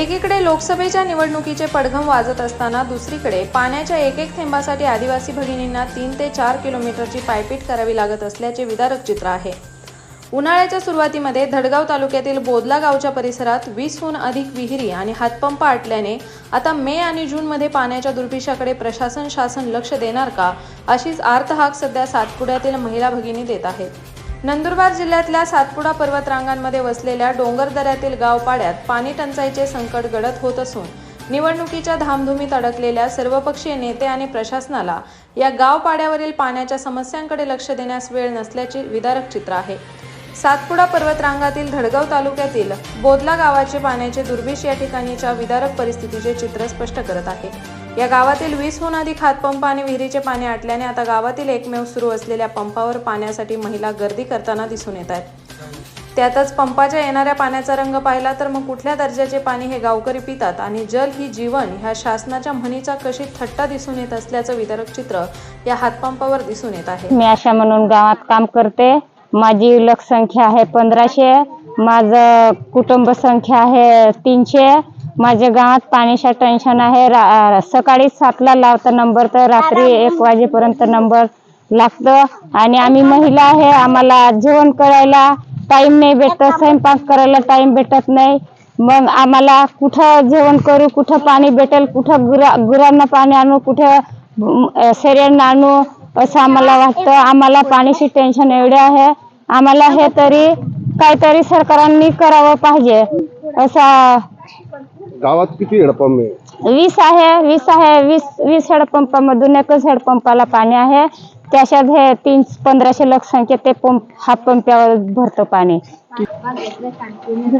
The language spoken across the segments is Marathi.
एकीकडे लोकसभेच्या निवडणुकीचे पडघम वाजत असताना दुसरीकडे पाण्याच्या एक एक थेंबासाठी आदिवासी भगिनींना तीन ते चार किलोमीटरची पायपीट करावी लागत असल्याचे विदारक चित्र आहे. उन्हाळ्याच्या सुरुवातीमध्ये धडगाव तालुक्यातील बोदला गावच्या परिसरात वीसहून अधिक विहिरी आणि हातपंप आटल्याने आता मे आणि जूनमध्ये पाण्याच्या दुर्भिक्षाकडे प्रशासन शासन लक्ष देणार का अशीच आर्तहाक सध्या सातपुड्यातील महिला भगिनी देत आहेत. नंदुरबार जिल्ह्यातल्या सातपुडा पर्वतरांगांमध्ये वसलेल्या डोंगरदऱ्यातील गावपाड्यात पाणी टंचाईचे संकट गडद होत असून निवडणुकीच्या धामधुमीत अडकलेल्या सर्वपक्षीय नेते आणि प्रशासनाला या गावपाड्यावरील पाण्याच्या समस्यांकडे लक्ष देण्यास वेळ नसल्याचे विदारक चित्र आहे. सातपुडा पर्वतरांगातील धडगाव तालुक्यातील बोदला गावाचे पाण्याचे दुर्भिक्ष या ठिकाणीच्या विदारक परिस्थितीचे चित्र स्पष्ट करत आहे. या गावातील वीसहून अधिक हातपंप आणि विहिरीचे पाणी आटल्याने आता गावातील एकमेव सुरू असलेल्या पंपावर पाण्यासाठी महिला गर्दी करताना दिसून येत आहेत. त्यातच पंपाच्या येणाऱ्या पाण्याचा रंग पाहिला तर मग कुठल्या दर्जाचे पाणी हे गावकरी पितात आणि जल ही जीवन ह्या शासनाच्या म्हणीचा कशी थट्टा दिसून येत असल्याचं वितरक चित्र या हातपंपावर दिसून येत आहे. मी आशा म्हणून गावात काम करते. माझी लोकसंख्या आहे पंधराशे माझं कुटुंब संख्या आहे तीनशे माझ्या गावात पाण्याचं टेन्शन आहे. रा सकाळी सातला लावता नंबर तर रात्री एक वाजेपर्यंत नंबर लागतो. आणि आम्ही महिला आहे. आम्हाला जेवण करायला टाईम नाही भेटत. स्वयंपाक करायला टाईम भेटत नाही. मग आम्हाला कुठं जेवण करू कुठं पाणी भेटेल कुठं गुरा गुरांना पाणी आणू कुठं शेऱ्यांना आणू असं आम्हाला वाटतं. आम्हाला पाण्याची टेन्शन एवढे आहे. आम्हाला हे तरी काहीतरी सरकारांनी करावं पाहिजे. असा गावात किती हेडपंप आहे? वीस आहे वीस आहे वीस वीस हेडपंपामधून एकच हेडपंपाला पाणी आहे. त्याच्यात हे तीन पंधराशे लोकसंख्या ते पंप हा पंपावर भरतो पाणी.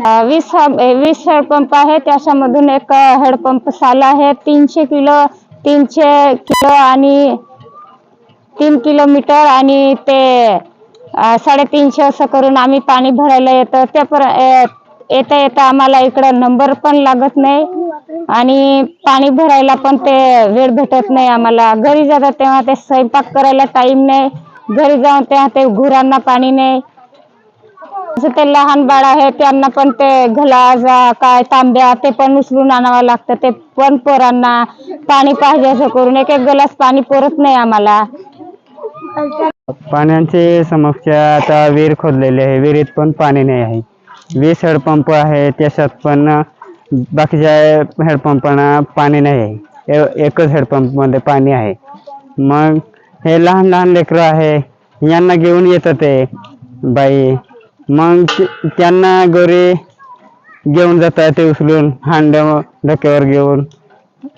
अं, वीस हा- वीस हेडपंप आहे. त्याच्यामधून एक हेडपंप साला आहे. तीनशे किलो तीनशे किलो आणि तीन किलोमीटर आणि ते अं, साडेतीनशे असं करून आम्ही पाणी भरायला येतं. त्या पर अं, येता येता आम्हाला इकडं नंबर पण लागत नाही आणि पाणी भरायला पण ते वेळ भेटत नाही आम्हाला. घरी जातात तेव्हा ते स्वयंपाक करायला टाइम नाही. घरी जाऊन तेव्हा ते गुरांना पाणी नाही. असं ते लहान बाळ आहे त्यांना पण ते घला काय तांब्या ते पण उचलून आणावं लागतं. ते पण पोरांना पाणी पाहिजे असं करून एक एक गलास पाणी पुरत नाही आम्हाला. पाण्याची समस्या आता विहीर खोदलेली आहे. विहिरीत पण पाणी नाही आहे. वीस हेडपंप आहे त्याच्यात पण बाकीच्या हेडपंपांना पाणी नाही आहे. ए- एकच हेडपंपमध्ये पाणी आहे. मग हे लहान लहान लेकरं आहे यांना घेऊन येतं ते बाई. मग ते- त्यांना गोरी घेऊन जातात ते उचलून हांड डोक्यावर घेऊन.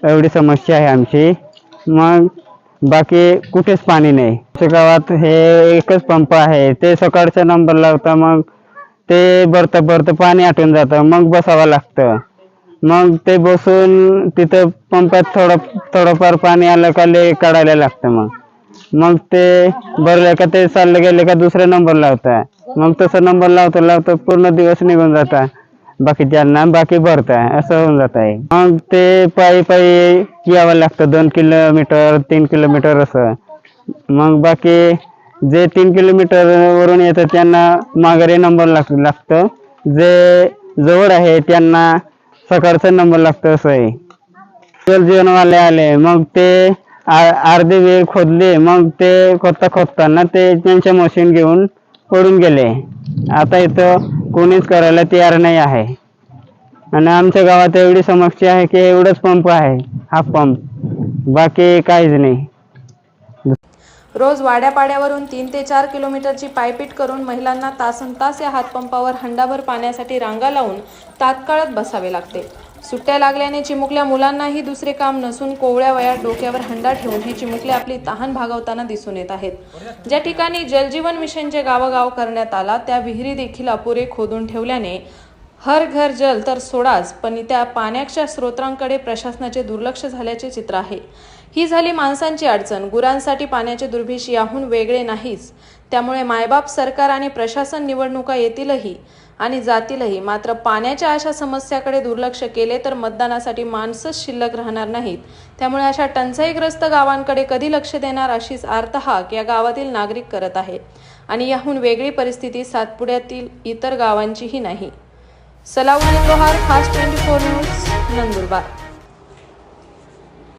एवढी समस्या आहे आमची. मग बाकी कुठेच पाणी नाही. गावात हे एकच पंप आहे ते सकाळचा नंबर लावता मग ते भरता भरतं पाणी आटून जातं. मग बसावं लागतं. मग ते बसून तिथं पंपात थोडं थोडंफार पाणी आलं का ले काढायला लागतं मग. मग ते भरले का ते चाललं गेले का दुसरा नंबर लावता. मग तसं नंबर लावता लावता पूर्ण दिवस निघून जाता. बाकीच्यांना बाकी भरताय असं होऊन जात आहे मग ते पायी पायी यावं लागतं. दोन किलोमीटर तीन किलोमीटर असं. मग बाकी जे तीन किलोमीटर वरून येतं त्यांना माघारी नंबर लाग लागतं. जे जवळ आहे त्यांना सकाळचा नंबर लागतो असं आहे. जल जीवनवाले आले मग ते आ- वेळ खोदले मग ते खोदता खोदताना ते त्यांच्या मशीन घेऊन पडून गेले. आता इथं कोणीच करायला तयार नाही आहे. आणि आमच्या गावात एवढी समस्या आहे की एवढंच पंप आहे हाफ पंप बाकी काहीच नाही. रोज वाड्यापाड्यावरून तीन ते चार किलोमीटरची पायपीट करून महिलांना तासन तास या हातपंपावर हंडाभर पाण्यासाठी रांगा लावून तात्काळात बसावे लागते. सुट्ट्या लागल्याने चिमुकल्या मुलांनाही दुसरे काम नसून कोवळ्या वयात डोक्यावर हंडा ठेवून ही चिमुकले आपली तहान भागवताना दिसून येत आहेत. ज्या ठिकाणी जलजीवन मिशनचे गावोगाव करण्यात आला त्या विहिरी देखील अपुरे खोदून ठेवल्याने हर घर जल तर सोडाच पण त्या पाण्याच्या स्रोतांकडे प्रशासनाचे दुर्लक्ष झाल्याचे चित्र आहे. ही झाली माणसांची अडचण. गुरांसाठी पाण्याचे दुर्भिष याहून वेगळे नाहीच. त्यामुळे मायबाप सरकार आणि प्रशासन निवडणुका येतीलही आणि जातीलही. मात्र पाण्याच्या अशा समस्याकडे दुर्लक्ष केले तर मतदानासाठी माणसंच शिल्लक राहणार नाहीत. त्यामुळे अशा टंचाईग्रस्त गावांकडे कधी लक्ष देणार अशीच आर्तहाक या गावातील नागरिक करत आहे. आणि याहून वेगळी परिस्थिती सातपुड्यातील इतर गावांचीही नाही. Salauddin Lohar fast twenty four news Nandurbar.